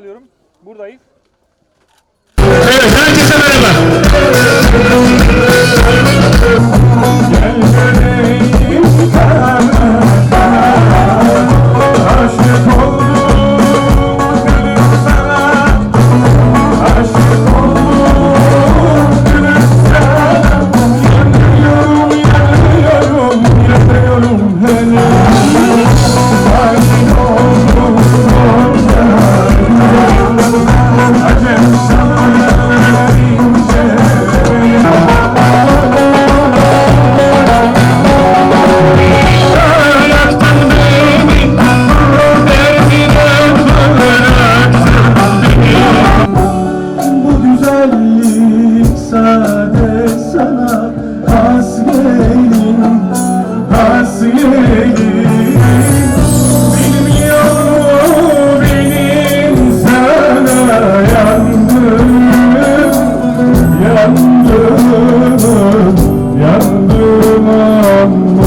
alıyorum. Buradayız.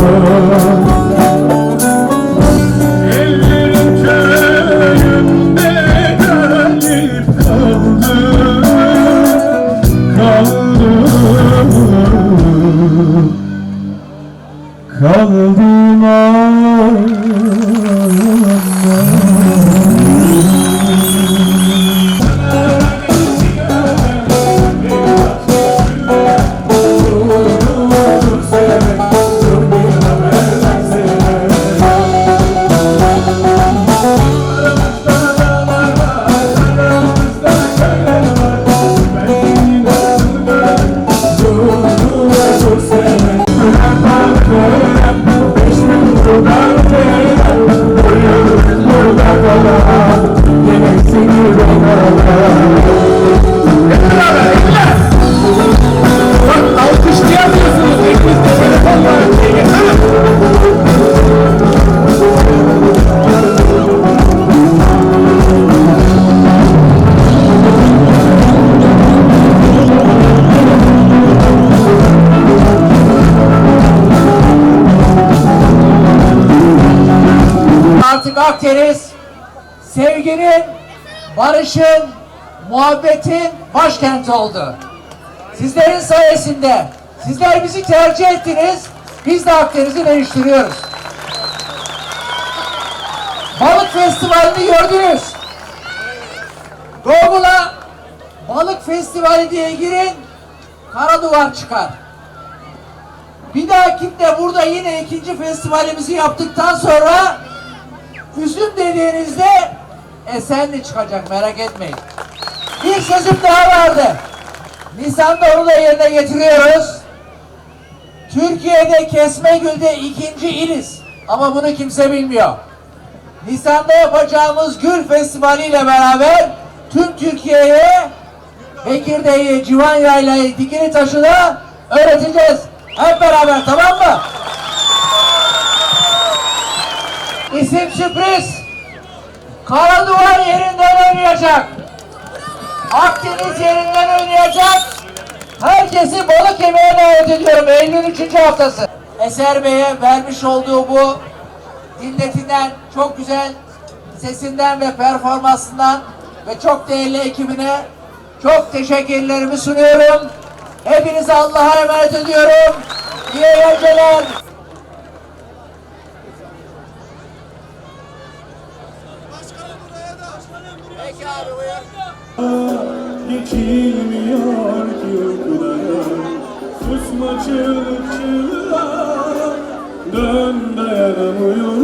Ama. Akdeniz sevginin, barışın, muhabbetin başkenti oldu. Sizlerin sayesinde sizler bizi tercih ettiniz. Biz de Akdeniz'i değiştiriyoruz. Balık Festivali'ni gördünüz. Google'a Balık Festivali diye girin. Kara duvar çıkar. Bir dahakinde burada yine ikinci festivalimizi yaptıktan sonra üzüm dediğinizde Esenli çıkacak merak etmeyin. Bir sözüm daha vardı. Nisan'da onu da yerine getiriyoruz. Türkiye'de Kesmegül'de ikinci iliz. Ama bunu kimse bilmiyor. Nisan'da yapacağımız Gül Festivali ile beraber tüm Türkiye'ye Bekirdeği, Civan Yayla'yı, Dikili Taşı'nı öğreteceğiz. Hep beraber tamam mı? İsim sürpriz. Kara Duvar yerinden oynayacak. Akdeniz yerinden oynayacak. Herkesi balık yemeğe davet ediyorum. Eylül 3. haftası. Eser Bey'e vermiş olduğu bu dinletinden çok güzel sesinden ve performansından ve çok değerli ekibine çok teşekkürlerimi sunuyorum. Hepinizi Allah'a emanet ediyorum. İyi eğlenceler. Geçilmiyor ki uykulara Susma çığlık çığlığa Dön dayanamıyorum